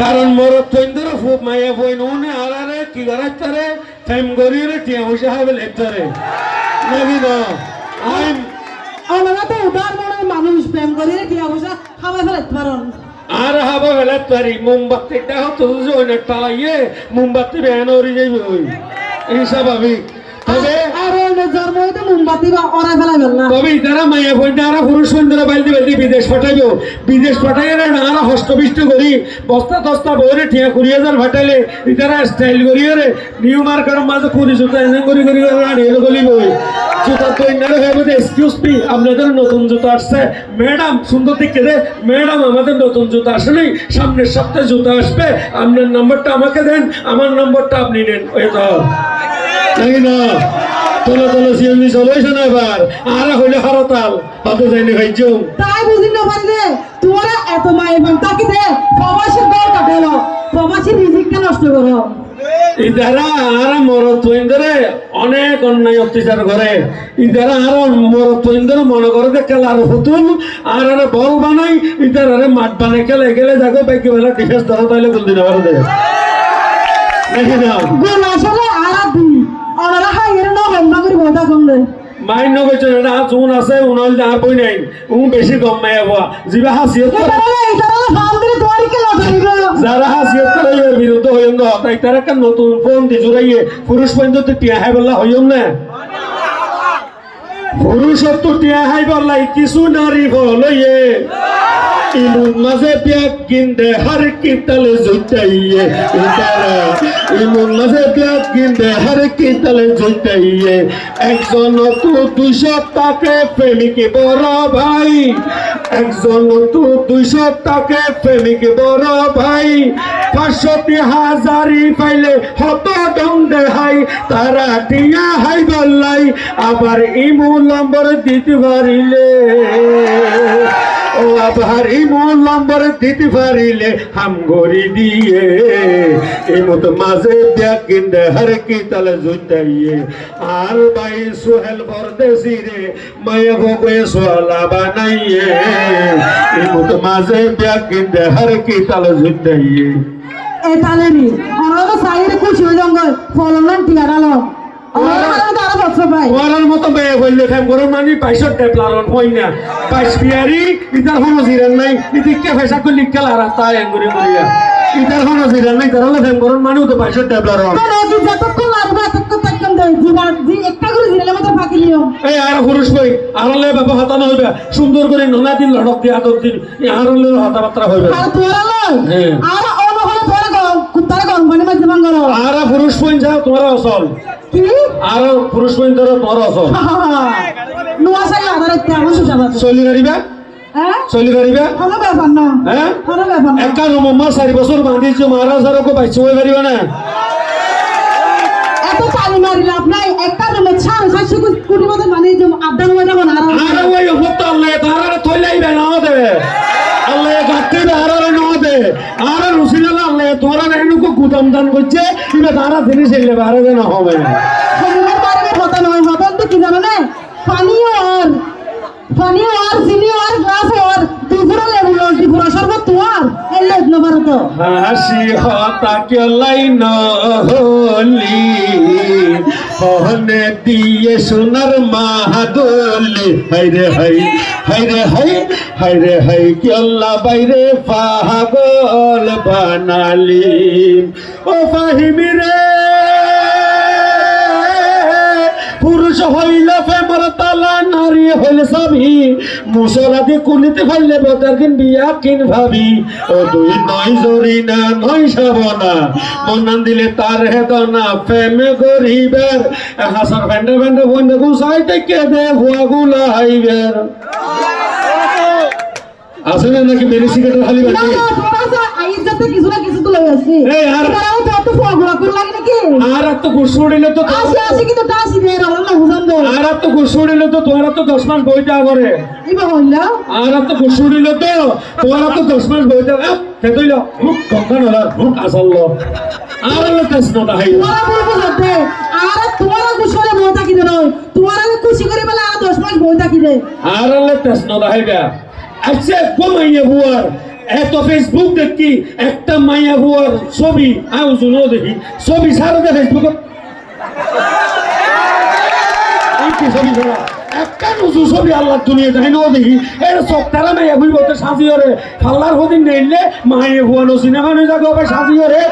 কারণ মোর তৈন্দর ফুপ মাইয়া বই নুনে আলারে কি গরাইতারে টাইম গরিরে টিয়া হইছে হাবে লেতারে নাকি না আই ওনারা তো উদার মনের মানুষ প্রেম করিয়ে কি অবস্থা খাওয়া ফেলাইতে পারেন আর হাবা লেতারি মোমবাতিটা হতো ওই টালাইয়ে মোমবাতি বেহান ওরি যাইবে ওই। এই স্বাভাবিক। বিদেশ পাঠাইব। বিদেশ পাঠাইয়ে নারা হস্তবিষ্ট করি। বস্তা তস্তা বইরে ঠিয়া কুড়ি হাজার ফাটাইলে ইতারা স্টাইল করিয়ে রে নিউ মার্কেটের মাঝে কুড়ি জুতা এনে করি করি আনিয়ে গলি বই। জুতা তো ইনারে হয়ে বলতে এক্সকিউজ মি আপনাদের নতুন জুতা আসছে। ম্যাডাম সুন্দর দিকে রে ম্যাডাম আমাদের নতুন জুতা আসলে সামনের সপ্তাহে জুতা আসবে। আপনার নম্বরটা আমাকে দেন আমার নম্বরটা আপনি নেন। ওই তো নাকি না তোলা তোলা সিএমজি চলাইছে না এবার। আর হইলে হরতাল হতে যায়নি ভাইজুম তাই বুঝি না পারি রে তোরা এত বান তাকে দে প্রবাসীর গড় কাটালো প্রবাসীর রিজিকটা নষ্ট করো। ইদারা আর মরদ তৈন্দরে অনেক অন্যায় অত্যাচার করে। ইদারা আর মরদ তৈন্দরে মনে করে যে খেলার হুতুম আর আর বল বানাই ইদার আরে মাঠ বানাই খেলে গেলে যাগো বাইকে বেলা ডিফেন্স ধরা তাইলে বল দিতে পারে দেখি না গোল আসলে আর দি ওনারা হাইয়ের না হন্না করে বইটা কম দে মাইন নগেছে জুন আছে উনল আর বই নাই উ বেশি গম নাই আবা। জিবা হাসিয়ত কে যারা হাসিয়ত করে বিরুদ্ধে হইম না তাই তারা একটা নতুন ফোন দি জুড়াইয়ে পুরুষ পর্যন্ত টিয়া হাই বললা হইম না। পুরুষত্ব টিয়া হাই বললাই কিছু নারী বলইয়ে ইমুন মাঝে ব্যাগ কিনতে হার কিতালে জুটাইয়ে ইমুন মাঝে ব্যাগ কিনতে হার কিতালে একজন তো দুইশো টাকে প্রেমিক বড় ভাই। একজন তো দুইশো টাকে প্রেমিক বড় ভাই। পাঁচশোটি হাজারি পাইলে হত দণ্ডে হাই, তারা টিয়া হাই বললাই, আবার ইমু নম্বর দিতে পারিলে। ও আবার ইমু নম্বর দিতে পারিলে, হাম গড়ি দিয়ে। এই মতো মাঝে ব্যাগ কিনতে হর কি তালে জুটাইয়ে আর ভাই সোহেল পরদেশি রে, মায়ে ভোগে সোয়ালা বানাইয়ে। এই মতো মাঝে ব্যাগ কিনতে হর কি তালে জুটাইয়ে এ তালেরি ওনারা তো সাইরে খুশি হয়ে জঙ্গল ফলন টিয়ারালো ওয়ারার মতো করো মানে পাইছত হই না। পাইস বিয়ারি ইতার কোনো জিরান নাই। ইদিকে ফেসা করলি খেলা রাস্তা এঙ্গুরি করিয়া ইতার কোনো জিরান নাই তার হলে ফেম করো মানে তো পাইছত টেপলারন তো যতক্ষণ লাগবে ততক্ষণ থাকতাম দেয়। জীবন জি একটা করে জিরালে মাত্র ফাঁকি লিও এই আর পুরুষ কই আর হলে বাবা হতানো হইবে। সুন্দর করে ননা দিন লড়ক দিয়ে আদর দিন। আর হইবে আর তোরা লয়। আর অন্য হলে তোরা গরম কুত্তারা গরম পানি মাঝে ভাঙ আর পুরুষ পইন যাও তোমার অসল কি? আর পুরুষ পইন ধরো তোমার অসল নোয়া সাই আধার একটা আমার চলি পারিবা হ্যাঁ? চলি পারিবা কোনো ব্যাপার না। হ্যাঁ? কোনো ব্যাপার না। একা নমম্মা চারি বছর বান্ধিছো মহারাজ আর বাইছে হয়ে পারিবা না? এত পানি মারি লাভ নাই একটা রুমে ছাড় সাতশো কোটি মতো মানে যে আড্ডা রুমে যাব না আর আরে ওই হতো আল্লাহ তারা থইলাইবে না দে আল্লাহ গাতে আরে আরে রুসিলাল আল্লাহ তোরা এনুকো গুদাম দান করছে ইবে তারা জিনিস এলে বারে না। হবে সমুদ্রের হতা নয় হতা তো কি জানো না? পানিও আর পানিও আর চিনিও আর গ্লাস আর দুপুরে লেবু দুপুরে সর্বত তোমার এই না পারো তো। হাসি হতা কে লাইন হলি হনে দিয়ে সোনার মাহাদলি। হাইরে হাই হাইরে হাই হাইরে হাই কে বাইরে পাগল বানালি। ও ফাহিমি রে পুরুষ হইল ফেমর তালা, নারী হইল সবই মুসলাদি কুলিতে ফেললে বদার দিন বিয়া কিন ভাবি। ও দুই নয় জরি না, নয় সাবনা। মনান দিলে তার হেদনা ফেমে গরিবের। হাসার ফেন্ডে ফেন্ডে বন্ধে গুসাই থেকে দে হুয়া গুলা হাইবের আছে না নাকি মেরি সিগারেট খালি বাকি? তোরা কিছু না কিছু তো লই আসি। এই আর- তারাও তো এত করে লাগে নাকি? আর তো আসি আসি কিন্তু দিয়ে রাখলাম না হুজান দে আর আর তো গুসু উড়িলে তো তোরা তো দশ মাস বইটা করে। ইবা হইলা। আর তো কুসুড়িল তো তোরা তো দশ মাস বইতে খেতইল হুক গঙ্গা নলা হুক আসল আর হলো তেস নটা তোমারা বলব যাতে আর বই থাকি দে নয়। তোমারা খুশি করে বলে আর দশ মাস বই থাকি দে। আর হলো তেস নটা হাইবা। আচ্ছা কমাইয়ে বুয়ার এত ফেসবুক দেখি, একটা মাইয়া হুয়ার ছবি আউজুনও দেখি, ছবি ছাড়া দে ফেসবুকত ছবি একটা নুজু ছবি আল্লাহ দুনিয়া দেখাই নো দেখি। এর তারা মাইয়া রে। মাইয়া হুয়ানো সিনেমা রে।